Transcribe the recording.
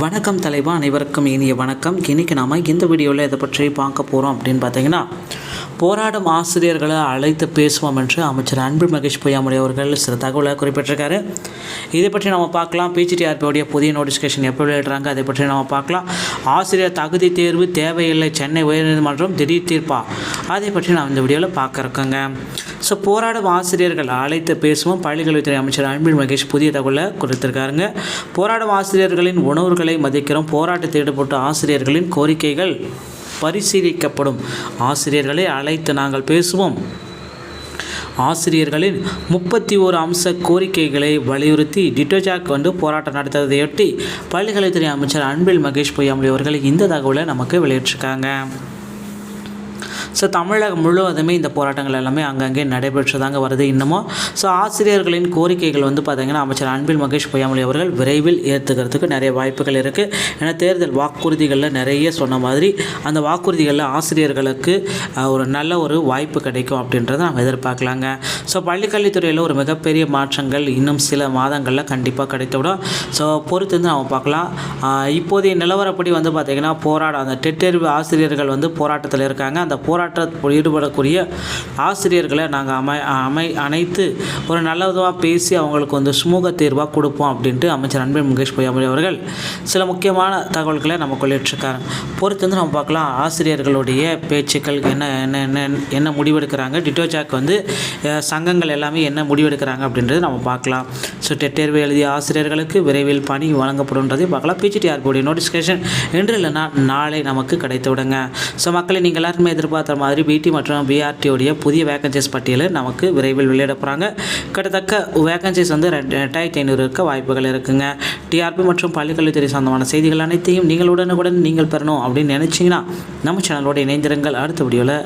வணக்கம் தலைவா அனைவருக்கும் இனிய வணக்கம். இன்றைக்கி நாம் இந்த வீடியோவில் இதை பற்றி பார்க்க போகிறோம் அப்படின்னு பார்த்தீங்கன்னா போராடும் ஆசிரியர்களை அழைத்து பேசுவோம் என்று அமைச்சர் அன்பு மகேஷ் பொய்யாமொழி அவர்கள் சில தகவலை குறிப்பிட்டிருக்காரு. இதை பற்றி நம்ம பார்க்கலாம். பிஜிடிஆர்பியோடைய புதிய நோட்டிஃபிகேஷன் எப்போ வெளியிடுறாங்க அதை பற்றி நம்ம பார்க்கலாம். ஆசிரியர் தகுதி தேர்வு தேவையில்லை சென்னை உயர்நீதிமன்றம் திடீர் தீர்ப்பா? அதை பற்றி நான் இந்த வீடியோவில் பார்க்க இருக்கேங்க ஸோ போராடும் ஆசிரியர்கள் அழைத்து பேசுவோம். பள்ளிக்கல்வித்துறை அமைச்சர் அன்பில் மகேஷ் புதிய தகவலை கொடுத்திருக்காருங்க. போராடும் ஆசிரியர்களின் உணர்வுகளை மதிக்கிறோம். போராட்டத்தில் ஈடுபட்ட ஆசிரியர்களின் கோரிக்கைகள் பரிசீலிக்கப்படும். ஆசிரியர்களை அழைத்து நாங்கள் பேசுவோம். ஆசிரியர்களின் முப்பத்தி ஓரு அம்ச கோரிக்கைகளை வலியுறுத்தி டிட்டோஜாக் வந்து போராட்டம் நடத்துவதையொட்டி பள்ளிக்கல்வித்துறை அமைச்சர் அன்பில் மகேஷ் பொய்யாமொழி அவர்கள் இந்த தகவலை நமக்கு வெளியிட்டிருக்காங்க. ஸோ தமிழகம் முழுவதுமே இந்த போராட்டங்கள் எல்லாமே அங்கங்கே நடைபெற்று தாங்க வருது இன்னமும். ஸோ ஆசிரியர்களின் கோரிக்கைகள் வந்து பார்த்திங்கன்னா அமைச்சர் அன்பில் மகேஷ் பொய்யாமொழி அவர்கள் விரைவில் ஏற்றுக்கிறதுக்கு நிறைய வாய்ப்புகள் இருக்குது ஏன்னா தேர்தல் வாக்குறுதிகளில் நிறைய சொன்ன மாதிரி அந்த வாக்குறுதிகளில் ஆசிரியர்களுக்கு ஒரு நல்ல ஒரு வாய்ப்பு கிடைக்கும் அப்படின்றத நம்ம எதிர்பார்க்கலாங்க. ஸோ பள்ளிக்கல்வித்துறையில் ஒரு மிகப்பெரிய மாற்றங்கள் இன்னும் சில மாதங்களில் கண்டிப்பாக கிடைத்துவிடும். ஸோ பொறுத்து வந்து நம்ம பார்க்கலாம் இப்போதைய நிலவரப்படி வந்து பார்த்திங்கன்னா போராட அந்த டெட் தேர்வு ஆசிரியர்கள் வந்து போராட்டத்தில் இருக்காங்க. அந்த போராட்டத்தில் ஈடுபடக்கூடிய ஆசிரியர்களை நாங்கள் அமை அமை அனைத்து ஒரு நல்லதாக பேசி அவங்களுக்கு வந்து சுமூக தீர்வாக கொடுப்போம் அப்படின்ட்டு அமைச்சர் அன்பில் முகேஷ் பொய்யாமொழி அவர்கள் சில முக்கியமான தகவல்களை நம்ம கொள்ளிட்டுருக்காங்க பொறுத்து வந்து நம்ம பார்க்கலாம் ஆசிரியர்களுடைய பேச்சுக்கள் என்ன என்ன என்ன என்ன முடிவெடுக்கிறாங்க டிட்டோஜாக் வந்து சங்கங்கள் எல்லாமே என்ன முடிவெடுக்கிறாங்க அப்படின்றது நம்ம பார்க்கலாம். ஸோ டெட் தேர்வு எழுதிய ஆசிரியர்களுக்கு விரைவில் பணி வழங்கப்படும்ன்றதையும் பார்க்கலாம். பிஜிடிஆர்பியுடைய நோட்டிஃபிகேஷன் இன்று இல்லைன்னா நாளை நமக்கு கிடைத்து விடுங்க ஸோ மக்களை நீங்கள் எல்லாருமே எதிர்பார்த்த மாதிரி பிடி மற்றும் பிஆர்டியோடைய புதிய வேகன்சிஸ் பட்டியலை நமக்கு விரைவில் வெளியிட போகிறாங்க கிட்டத்தக்க வேகன்சிஸ் வந்து ரெண்டாயிரத்தி ஐநூறு இருக்க வாய்ப்புகள் இருக்குங்க. டிஆர்பி மற்றும் பள்ளிக்கல்வித்துறை சொந்தமான செய்திகள் அனைத்தையும் நீங்கள் உடனுக்குடன் நீங்கள் பெறணும் அப்படின்னு நினச்சிங்கன்னா நம்ம சேனலோட இணைந்திருங்கள். அடுத்த வீடியோவில்